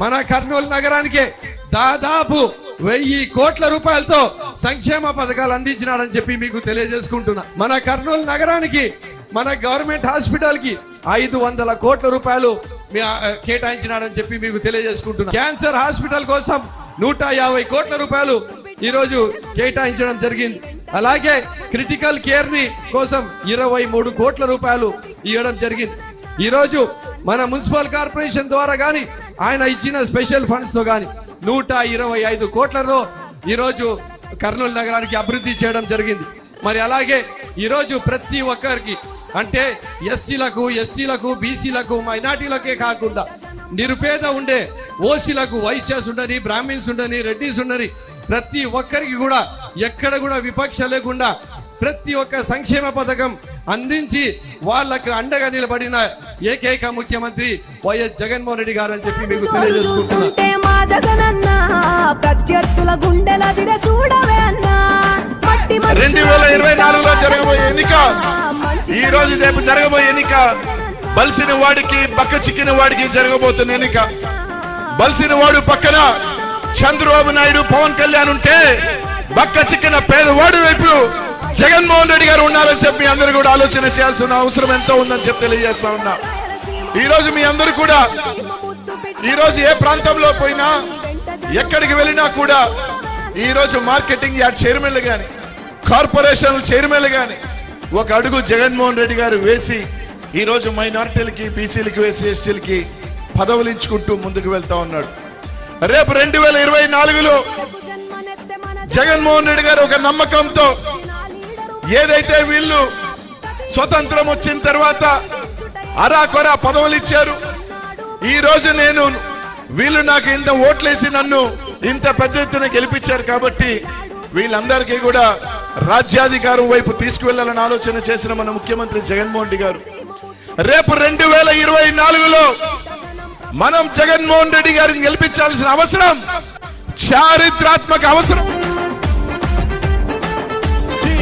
మన కర్నూలు నగరానికి దాదాపు వెయ్యి కోట్ల రూపాయలతో సంక్షేమ పథకాలు అందించినాడని చెప్పి మీకు తెలియజేసుకుంటున్నా. మన కర్నూలు నగరానికి మన గవర్నమెంట్ హాస్పిటల్కి ఐదు వందల కోట్ల రూపాయలు కేటాయించినాడని చెప్పి మీకు తెలియజేసుకుంటున్నా. క్యాన్సర్ హాస్పిటల్ కోసం నూట యాభై కోట్ల రూపాయలు ఈ రోజు కేటాయించడం జరిగింది. అలాగే క్రిటికల్ కేర్ని కోసం ఇరవై మూడు కోట్ల రూపాయలు ఇవ్వడం జరిగింది. ఈరోజు మన మున్సిపల్ కార్పొరేషన్ ద్వారా కానీ ఆయన ఇచ్చిన స్పెషల్ ఫండ్స్తో కానీ నూట ఇరవై ఐదు కోట్లతో ఈరోజు కర్నూలు నగరానికి అభివృద్ధి చేయడం జరిగింది. మరి అలాగే ఈరోజు ప్రతి ఒక్కరికి అంటే ఎస్సీలకు ఎస్టీలకు బీసీలకు మైనార్టీలకే కాకుండా నిరుపేద ఉండే ఓసీలకు వైశ్యాస్ ఉండని బ్రాహ్మిన్స్ ఉండని రెడ్డిస్ ఉండని ప్రతి ఒక్కరికి కూడా ఎక్కడ కూడా విపక్ష లేకుండా ప్రతి ఒక్క సంక్షేమ పథకం అందించి వాళ్ళకు అండగా నిలబడిన ఏకైక ముఖ్యమంత్రి వైఎస్ జగన్మోహన్ రెడ్డి గారు అని చెప్పి మీకు తెలియజేసుకుంటున్నా. రెండు వేల ఇరవై నాలుగులో జరగబోయే ఎన్నిక. ఈ రోజు రేపు జరగబోయే ఎన్నిక. బలిసిన వాడికి బక్క చిక్కిన వాడికి జరగబోతున్న ఎన్నిక. బలిసిన వాడు పక్కన చంద్రబాబు నాయుడు పవన్ కళ్యాణ్ ఉంటే బక్క చిక్కిన పేదవాడు వైపు జగన్మోహన్ రెడ్డి గారు ఉన్నారని చెప్పి అందరూ కూడా ఆలోచన చేయాల్సిన అవసరం ఎంతో ఉందని చెప్పి తెలియజేస్తా ఉన్నా. ఈ రోజు మీ అందరూ కూడా ఈ రోజు ఏ ప్రాంతంలో పోయినా ఎక్కడికి వెళ్ళినా కూడా ఈ రోజు మార్కెటింగ్ యార్డ్ చైర్మన్లు గాని కార్పొరేషన్ చైర్మన్లు గాని ఒక అడుగు జగన్మోహన్ రెడ్డి గారు వేసి ఈ రోజు మైనారిటీలకి బీసీలకి వేసి ఎస్టీలకి పదవులు ఇచ్చుకుంటూ ముందుకు వెళ్తా ఉన్నాడు. రేపు రెండు వేల ఇరవై నాలుగులో జగన్మోహన్ రెడ్డి గారు ఒక నమ్మకంతో ఏదైతే వీళ్ళు స్వతంత్రం వచ్చిన తర్వాత అరాకొరా పదవులు ఇచ్చారు ఈ రోజు నేను వీళ్ళు నాకు ఇంత ఓట్లేసి నన్ను ఇంత పెద్ద ఎత్తున గెలిపించారు కాబట్టి వీళ్ళందరికీ కూడా రాజ్యాధికారం వైపు తీసుకువెళ్ళాలని ఆలోచన చేసిన మన ముఖ్యమంత్రి జగన్మోహన్ రెడ్డి గారు. రేపు రెండు వేల ఇరవై నాలుగులో మనం జగన్మోహన్ రెడ్డి గారిని గెలిపించాల్సిన అవసరం చారిత్రాత్మక అవసరం.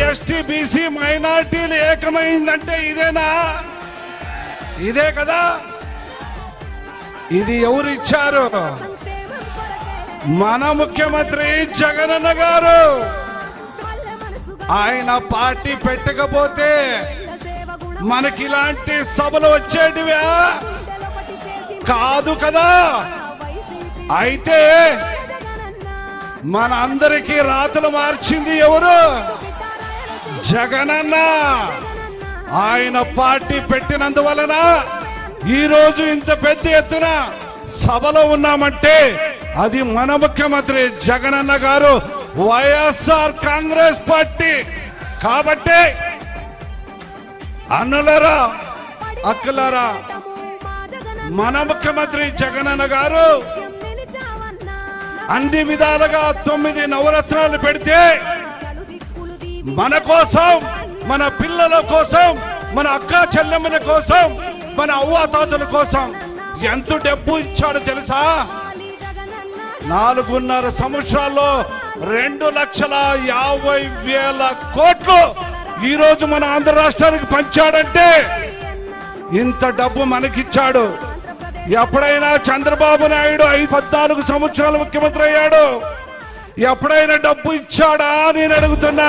ఎస్టీ బీసీ మైనార్టీలు ఏకమైందంటే ఇదేనా? ఇదే కదా? ఇది ఎవరు ఇచ్చారు? మన ముఖ్యమంత్రి జగనన్న గారు. ఆయన పార్టీ పెట్టకపోతే మనకి ఇలాంటి సభలు వచ్చేటివా? కాదు కదా. అయితే మన అందరికీ రాతలు మార్చింది ఎవరు? జగనన్న ఆయన పార్టీ పెట్టినందువలన ఈరోజు ఇంత పెద్ద ఎత్తున సభలో ఉన్నామంటే అది మన ముఖ్యమంత్రి జగనన్న గారు వైఎస్ఆర్ కాంగ్రెస్ పార్టీ. కాబట్టి అన్నలరా అక్కలరా మన ముఖ్యమంత్రి జగనన్న గారు అన్ని విధాలుగా తొమ్మిది నవరత్నాలు పెడితే మన కోసం మన పిల్లల కోసం మన అక్క చెల్లెమ్మల కోసం మన అవ్వాతాతల కోసం ఎంత డబ్బు ఇచ్చాడో తెలుసా? నాలుగున్నర సంవత్సరాల్లో రెండు లక్షల యాభై వేల కోట్లు ఈ రోజు మన ఆంధ్ర రాష్ట్రానికి పంచాడంటే ఇంత డబ్బు మనకిచ్చాడు. ఎప్పుడైనా చంద్రబాబు నాయుడు ఐదు పద్నాలుగు సంవత్సరాలు ముఖ్యమంత్రి అయ్యాడు. ఎప్పుడైనా డబ్బు ఇచ్చాడా నేను అడుగుతున్నా.